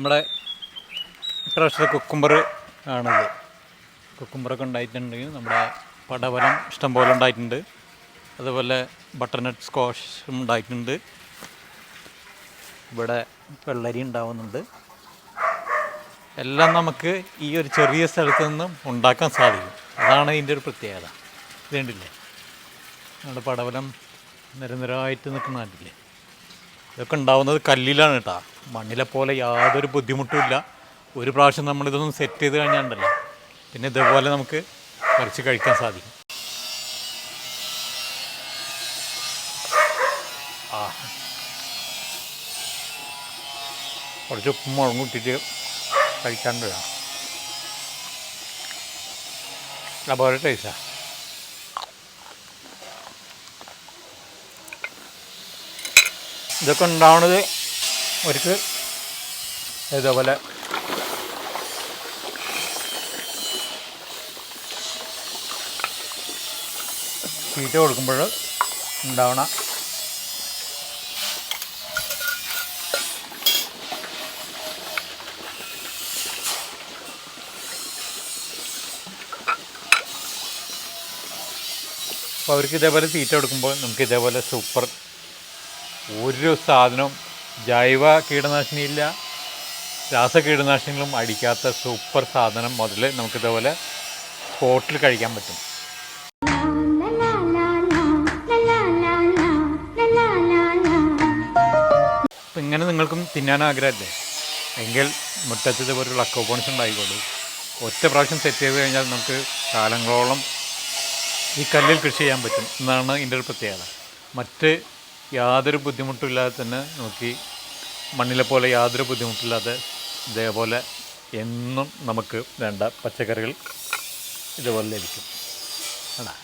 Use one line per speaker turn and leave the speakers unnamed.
നമ്മുടെ ഇപ്രാവശ്യത്തെ കുക്കുംബർ ആണത്. കുക്കുംബറൊക്കെ ഉണ്ടായിട്ടുണ്ടെങ്കിൽ നമ്മുടെ പടവലം ഇഷ്ടംപോലെ ഉണ്ടായിട്ടുണ്ട്. അതുപോലെ ബട്ടർനട്ട് സ്ക്വാഷും ഉണ്ടായിട്ടുണ്ട്. ഇവിടെ വെള്ളരി ഉണ്ടാവുന്നുണ്ട്. എല്ലാം നമുക്ക് ഈ ഒരു ചെറിയ സ്ഥലത്ത് നിന്നും ഉണ്ടാക്കാൻ സാധിക്കും. അതാണ് ഇതിന്റെ ഒരു പ്രത്യേകത. ഇതേണ്ടില്ലേ നമ്മുടെ പടവലം നിരനിരമായിട്ട് നിൽക്കുന്ന ഇതൊക്കെ ഉണ്ടാവുന്നത് കല്ലിലാണ് കേട്ടോ. മണ്ണിലെ പോലെ യാതൊരു ബുദ്ധിമുട്ടുമില്ല ഒരു പ്രാവശ്യം നമ്മളിതൊന്നും സെറ്റ് ചെയ്ത് കഴിഞ്ഞാണ്ടല്ലോ പിന്നെ ഇതേപോലെ നമുക്ക് കുറച്ച് കഴിക്കാൻ സാധിക്കും. ആ. കുറച്ച് ഉപ്പും മുളകും ഇട്ടിട്ട് കഴിക്കാണ്ട് അതുപോലെ ടേസ്റ്റാ ഇതൊക്കെ ഉണ്ടാവണത് ഒരിക്കൽ ഇതേപോലെ തീറ്റ കൊടുക്കുമ്പോൾ ഉണ്ടാവണ അപ്പോൾ അവർക്ക് ഇതേപോലെ തീറ്റ കൊടുക്കുമ്പോൾ നമുക്ക് ഇതേപോലെ സൂപ്പർ ഒരു സാധനവും ജൈവ കീടനാശിനി ഇല്ല രാസ കീടനാശിനികളും അടിക്കാത്ത സൂപ്പർ സാധനം മുതൽ നമുക്കിതേപോലെ സ്പോട്ടിൽ കഴിക്കാൻ പറ്റും ഇങ്ങനെ നിങ്ങൾക്കും തിന്നാൻ ആഗ്രഹമല്ലേ എങ്കിൽ മുറ്റത്ത് ഇതുപോലുള്ള അക്കോപോണിസ് ഉണ്ടായിക്കോളൂ ഒറ്റ പ്രാവശ്യം സെറ്റ് ചെയ്ത് കഴിഞ്ഞാൽ നമുക്ക് കാലങ്ങളോളം ഈ കല്ലിൽ കൃഷി ചെയ്യാൻ പറ്റും എന്നാണ് ഇതിന്റെ ഒരു പ്രത്യേകത മറ്റ് യാതൊരു ബുദ്ധിമുട്ടില്ലാതെ തന്നെ നോക്കി മണ്ണിലെ പോലെ യാതൊരു ബുദ്ധിമുട്ടില്ലാതെ ഇതേപോലെ എന്നും നമുക്ക് വേണ്ട പച്ചക്കറികൾ ഇതുപോലെ ലഭിക്കും. അതാ